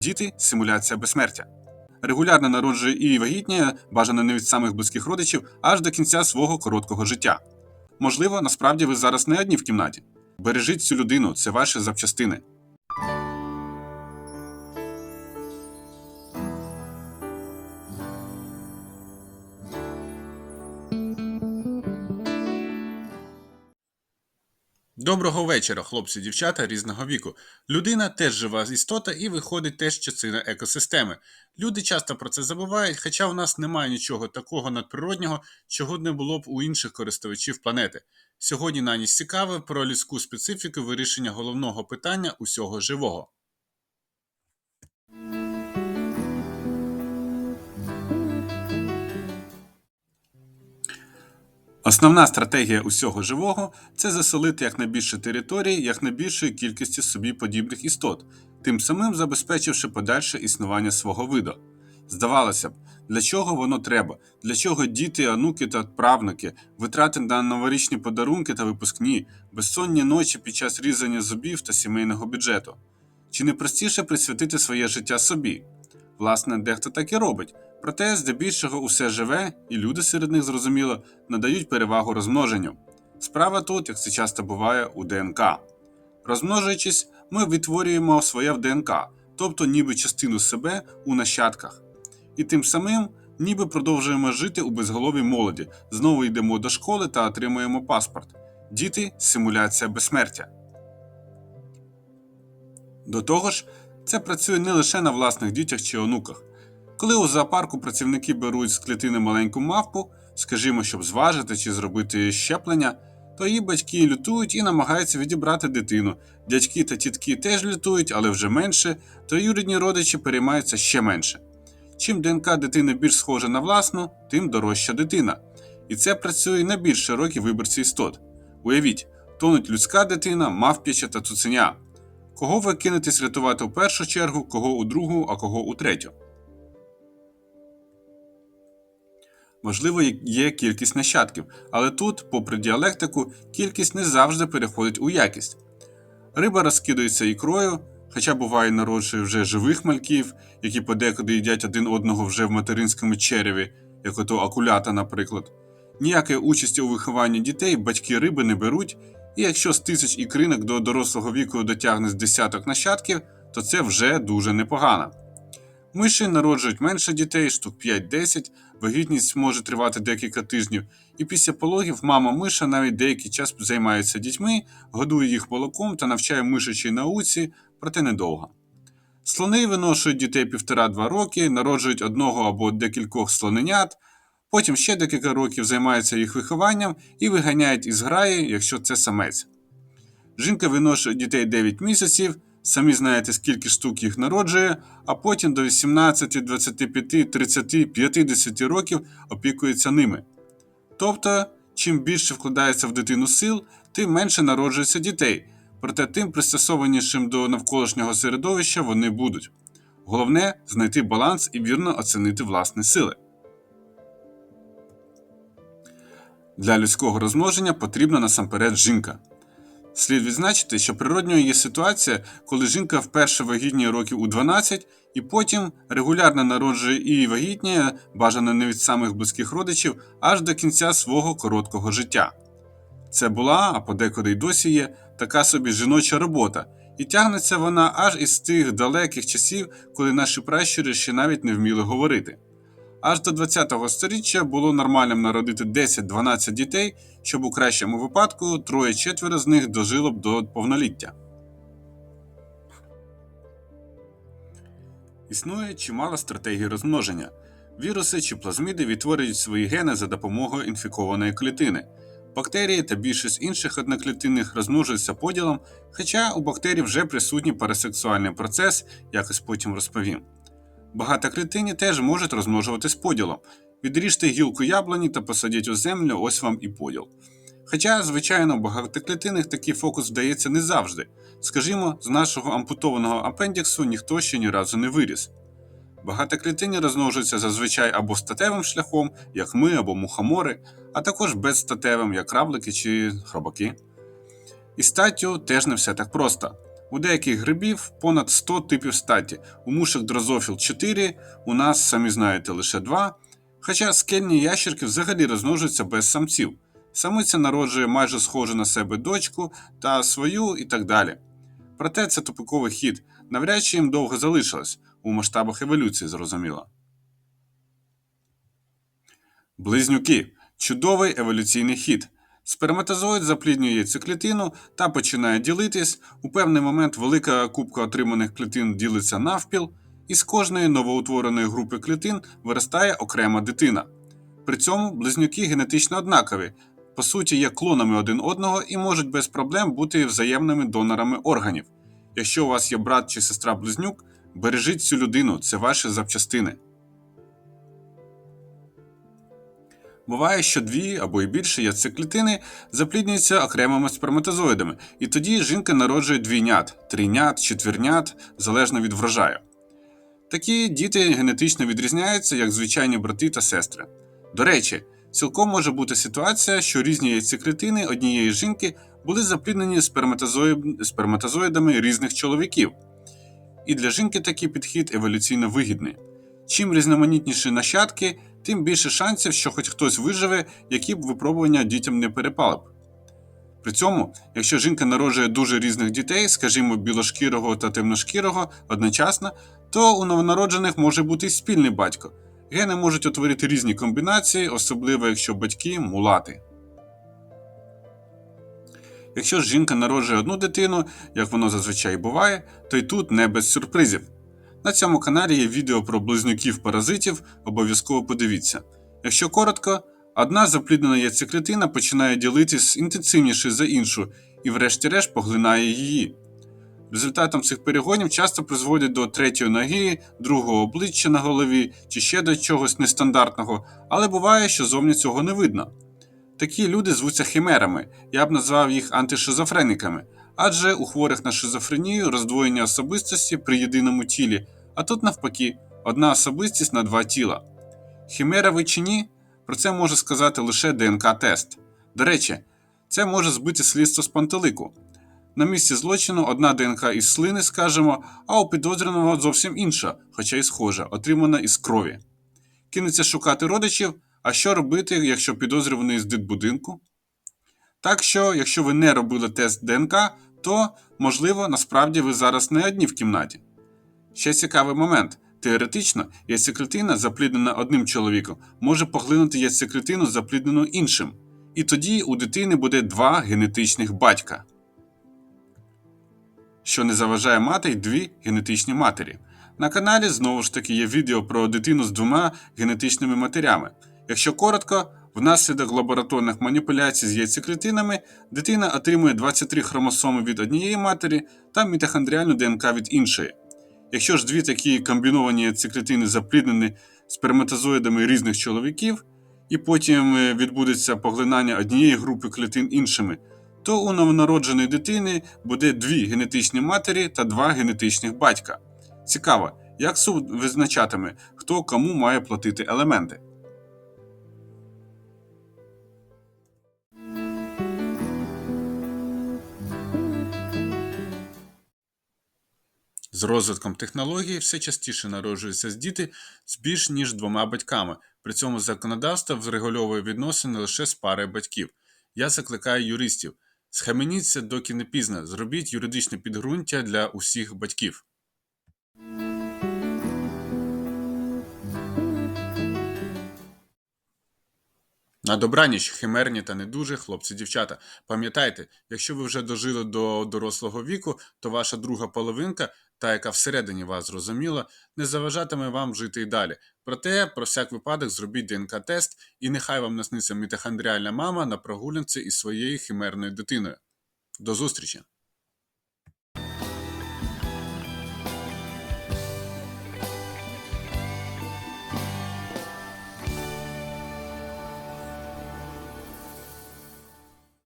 Діти симуляція безсмертя. Регулярно народжує і вагітніє, бажано не від самих близьких родичів, аж до кінця свого короткого життя. Можливо, насправді ви зараз не одні в кімнаті. Бережіть цю людину, це ваші запчастини. Доброго вечора, хлопці, дівчата різного віку. Людина теж жива істота і виходить теж частина екосистеми. Люди часто про це забувають, хоча у нас немає нічого такого надприроднього, чого не було б у інших користувачів планети. Сьогодні на ніч цікаве про людську специфіку вирішення головного питання усього живого. Основна стратегія усього живого це заселити якнайбільше територій, якнайбільшої кількості собі подібних істот, тим самим забезпечивши подальше існування свого виду. Здавалося б, для чого воно треба? Для чого діти, онуки та правнуки, витрати на новорічні подарунки та випускні, безсонні ночі під час різання зубів та сімейного бюджету? Чи не простіше присвятити своє життя собі? Власне, дехто так і робить. Проте, здебільшого, усе живе, і люди серед них, зрозуміло, надають перевагу розмноженню. Справа тут, як це часто буває, у ДНК. Розмножуючись, ми відтворюємо своє в ДНК, тобто ніби частину себе у нащадках. І тим самим ніби продовжуємо жити у безголовій молоді, знову йдемо до школи та отримуємо паспорт. Діти симуляція безсмертя. До того ж, це працює не лише на власних дітях чи онуках. Коли у зоопарку працівники беруть з клітини маленьку мавпу, скажімо, щоб зважити чи зробити щеплення, то її батьки лютують і намагаються відібрати дитину. Дядьки та тітки теж лютують, але вже менше, то юрідні родичі переймаються ще менше. Чим ДНК дитини більш схожа на власну, тим дорожча дитина. І це працює на більш широкій виборці істот. Уявіть, тонуть людська дитина, мавп'яча та цуценя. Кого ви кинетесь рятувати у першу чергу, кого у другу, а кого у третю? Можливо, є кількість нащадків, але тут, попри діалектику, кількість не завжди переходить у якість. Риба розкидується ікрою, хоча буває народжує вже живих мальків, які подекуди їдять один одного вже в материнському череві, як ото акулята, наприклад. Ніякої участі у вихованні дітей батьки риби не беруть, і якщо з тисяч ікринок до дорослого віку дотягне з десяток нащадків, то це вже дуже непогано. Миші народжують менше дітей, штук 5-10, вагітність може тривати декілька тижнів, і після пологів мама миша навіть деякий час займається дітьми, годує їх молоком та навчає мишачій науці, проте недовго. Слони виношують дітей півтора-два роки, народжують одного або декількох слоненят, потім ще декілька років займаються їх вихованням і виганяють із граї, якщо це самець. Жінка виношує дітей 9 місяців, самі знаєте, скільки штук їх народжує, а потім до 18, 25, 30, 50 років опікується ними. Тобто, чим більше вкладається в дитину сил, тим менше народжується дітей, проте тим пристосованішим до навколишнього середовища вони будуть. Головне знайти баланс і вірно оцінити власні сили. Для людського розмноження потрібна насамперед жінка. Слід відзначити, що природньою є ситуація, коли жінка вперше вагітніє років у 12 і потім регулярно народжує і вагітніє, бажано не від самих близьких родичів, аж до кінця свого короткого життя. Це була, а подекуди й досі є, така собі жіноча робота, і тягнеться вона аж із тих далеких часів, коли наші пращури ще навіть не вміли говорити. Аж до 20-го сторіччя було нормальним народити 10-12 дітей, щоб у кращому випадку троє-четверо з них дожило б до повноліття. Існує чимало стратегій розмноження. Віруси чи плазміди відтворюють свої гени за допомогою інфікованої клітини. Бактерії та більшість інших одноклітинних розмножуються поділом, хоча у бактерій вже присутній парасексуальний процес, якось потім розповім. Багатоклітинні теж можуть розмножуватись поділом. Відріжте гілку яблуні та посадіть у землю, ось вам і поділ. Хоча, звичайно, у багатоклітинних такий фокус вдається не завжди. Скажімо, з нашого ампутованого апендіксу ніхто ще ні разу не виріс. Багатоклітинні розмножуються зазвичай або статевим шляхом, як ми або мухомори, а також безстатевим, як равлики чи хробаки. І статтю теж не все так просто. У деяких грибів понад 100 типів статі, у мушок дрозофіл 4, у нас, самі знаєте, лише 2. Хоча скельні ящерки взагалі розмножуються без самців. Самиця народжує майже схожу на себе дочку та свою і так далі. Проте це тупиковий хід, навряд чи їм довго залишилось, у масштабах еволюції, зрозуміло. Близнюки чудовий еволюційний хід. Сперматозоїд запліднює яйцеклітину та починає ділитись. У певний момент велика кубка отриманих клітин ділиться навпіл, і з кожної новоутвореної групи клітин виростає окрема дитина. При цьому близнюки генетично однакові, по суті, є клонами один одного і можуть без проблем бути взаємними донорами органів. Якщо у вас є брат чи сестра близнюк, бережіть цю людину, це ваші запчастини. Буває, що дві або й більше яйцеклітини запліднюються окремими сперматозоїдами, і тоді жінка народжує двійнят, трійнят, четвірнят, залежно від врожаю. Такі діти генетично відрізняються як звичайні брати та сестри. До речі, цілком може бути ситуація, що різні яйцеклітини однієї жінки були запліднені сперматозоїдами різних чоловіків. І для жінки такий підхід еволюційно вигідний. Чим різноманітніші нащадки, тим більше шансів, що хоч хтось виживе, які б випробування дітям не перепали б. При цьому, якщо жінка народжує дуже різних дітей, скажімо, білошкірого та темношкірого одночасно, то у новонароджених може бути й спільний батько. Гени можуть утворити різні комбінації, особливо якщо батьки мулати. Якщо ж жінка народжує одну дитину, як воно зазвичай буває, то й тут не без сюрпризів. На цьому каналі є відео про близнюків-паразитів, обов'язково подивіться. Якщо коротко, одна запліднена яйцеклітина починає ділитись інтенсивніше за іншу і, врешті-решт, поглинає її. Результатом цих перегонів часто призводять до третьої ноги, другого обличчя на голові чи ще до чогось нестандартного, але буває, що зовні цього не видно. Такі люди звуться химерами, я б назвав їх антишизофрениками, адже у хворих на шизофренію роздвоєння особистості при єдиному тілі, а тут навпаки, одна особистість на два тіла. Химера ви чи ні? Про це може сказати лише ДНК-тест. До речі, це може збити слідство з пантелику. На місці злочину одна ДНК із слини, скажемо, а у підозрюваного зовсім інша, хоча й схожа, отримана із крові. Кинеться шукати родичів, а що робити, якщо підозрюваний з дитбудинку? Так що, якщо ви не робили тест ДНК, то, можливо, насправді ви зараз не одні в кімнаті. Ще цікавий момент. Теоретично, яйцеклітина, запліднена одним чоловіком, може поглинути яйцеклітину, запліднену іншим. І тоді у дитини буде два генетичних батька, що не заважає мати й дві генетичні матері. На каналі знову ж таки є відео про дитину з двома генетичними матерями. Якщо коротко, внаслідок лабораторних маніпуляцій з яйцеклітинами дитина отримує 23 хромосоми від однієї матері та мітохондріальну ДНК від іншої. Якщо ж дві такі комбіновані яйцеклітини запліднені сперматозоїдами різних чоловіків, і потім е, відбудеться поглинання однієї групи клітин іншими, то у новонародженої дитини буде дві генетичні матері та два генетичних батька. Цікаво, як суд визначатиме, хто кому має платити елементи. З розвитком технологій все частіше народжуються діти з більш ніж двома батьками. При цьому законодавство врегульовує відносини лише з парою батьків. Я закликаю юристів: схаменіться, доки не пізно, зробіть юридичне підґрунтя для усіх батьків. На добраніч, химерні та не дуже, хлопці-дівчата. Пам'ятайте, якщо ви вже дожили до дорослого віку, то ваша друга половинка, та яка всередині вас зрозуміла, не заважатиме вам жити і далі. Проте, про всяк випадок, зробіть ДНК-тест, і нехай вам насниться мітохондріальна мама на прогулянці із своєю химерною дитиною. До зустрічі!